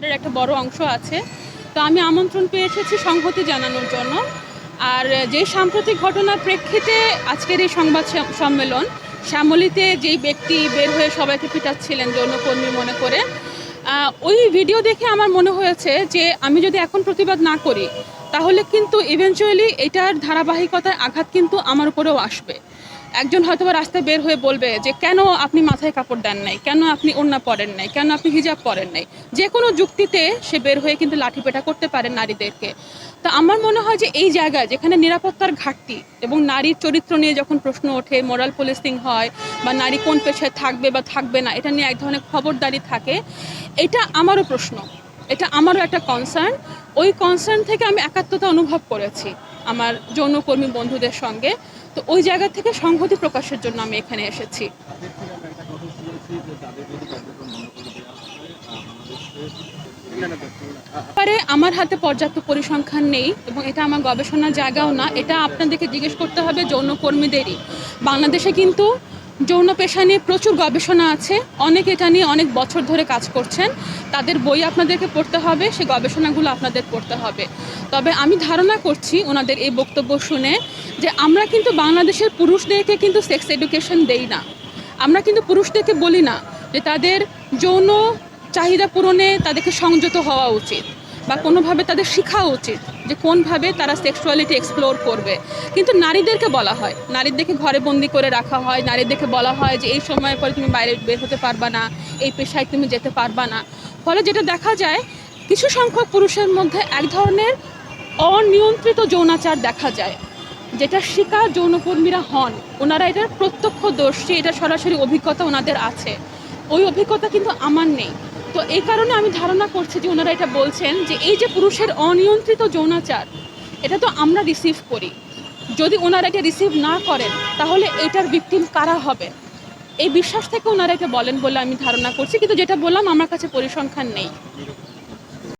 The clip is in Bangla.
পরিবারের একটা বড় অংশ আছে। তো আমি আমন্ত্রণ পেয়ে এসেছি সংহতি জানানোর জন্য। আর যে সাম্প্রতিক ঘটনার প্রেক্ষিতে আজকের এই সংবাদ সম্মেলন, শ্যামলীতে যেই ব্যক্তি বের হয়ে সবাইকে পিটাচ্ছিলেন যৌনকর্মী মনে করে ওই ভিডিও দেখে আমার মনে হয়েছে যে আমি যদি এখন প্রতিবাদ না করি, তাহলে কিন্তু ইভেনচুয়ালি এটার ধারাবাহিকতায় আঘাত কিন্তু আমার উপরেও আসবে। একজন হয়তো বা রাস্তায় বের হয়ে বলবে যে, কেন আপনি মাথায় কাপড় দেন নাই? কেন আপনি ওড়না পরেন নাই? কেন আপনি হিজাব পরেন নাই? যে কোনো যুক্তিতে সে বের হয়ে কিন্তু লাঠিপেটা করতে পারে নারীদেরকে। তো আমার মনে হয় যে এই জায়গায় যেখানে নিরাপত্তার ঘাটতি এবং নারীর চরিত্র নিয়ে যখন প্রশ্ন ওঠে মোরাল পুলিশিং হয় বা নারী কোন পেশায় থাকবে বা থাকবে না, এটা নিয়ে এক ধরনের খবরদারি থাকে, এটা আমারও প্রশ্ন। এটা আমারও একটা কনসার্ন ওই কনসার্ন থেকে আমি একাত্মতা অনুভব করেছি আমার যৌনকর্মী বন্ধুদের সঙ্গে। তো ওই জায়গা থেকে সংহতি প্রকাশের জন্য আমি এখানে এসেছি। ব্যাপারে আমার হাতে পর্যাপ্ত পরিসংখ্যান নেই এবং এটা আমার গবেষণার জায়গাও না। এটা আপনাদেরকে জিজ্ঞেস করতে হবে যৌনকর্মীদেরই। বাংলাদেশে কিন্তু যৌন পেশা নিয়ে প্রচুর গবেষণা আছে। অনেক এটা নিয়ে অনেক বছর ধরে কাজ করছেন। তাদের বই আপনাদেরকে পড়তে হবে সেই গবেষণাগুলো আপনাদের পড়তে হবে। তবে আমি ধারণা করছি ওনাদের এই বক্তব্য শুনে যে আমরা কিন্তু বাংলাদেশের পুরুষদেরকে কিন্তু সেক্স এডুকেশন দেই না। আমরা কিন্তু পুরুষদেরকে বলি না যে তাদের যৌন চাহিদা পূরণে তাদেরকে সংযত হওয়া উচিত। বা কোনোভাবে তাদের শেখা উচিত যে কোনভাবে তারা সেক্সুয়ালিটি এক্সপ্লোর করবে। কিন্তু নারীদেরকে বলা হয়। নারীদেরকে ঘরে বন্দি করে রাখা হয়। নারীদেরকে বলা হয় যে এই সময়ের পরে তুমি বাইরে বের হতে পারবা না, এই পেশায় তুমি যেতে পারবা না। ফলে যেটা দেখা যায়, কিছু সংখ্যক পুরুষের মধ্যে এক ধরনের অনিয়ন্ত্রিত যৌনাচার দেখা যায়, যেটা শিকার যৌনকর্মীরা হন। ওনারা এটার প্রত্যক্ষ দর্শী এটা সরাসরি অভিজ্ঞতা ওনাদের আছে। ওই অভিজ্ঞতা কিন্তু আমার নেই। তো এই কারণে আমি ধারণা করছি যে ওনারা এটা বলছেন যে এই যে পুরুষের অনিয়ন্ত্রিত যৌনাচার, এটা তো আমরা রিসিভ করি। যদি ওনারা এটা রিসিভ না করেন, তাহলে এটার ভিকটিম কারা হবে? এই বিশ্বাস থেকে ওনারা এটা বলেন বলে আমি ধারণা করছি, কিন্তু যেটা বললাম, আমার কাছে পরিসংখ্যান নেই।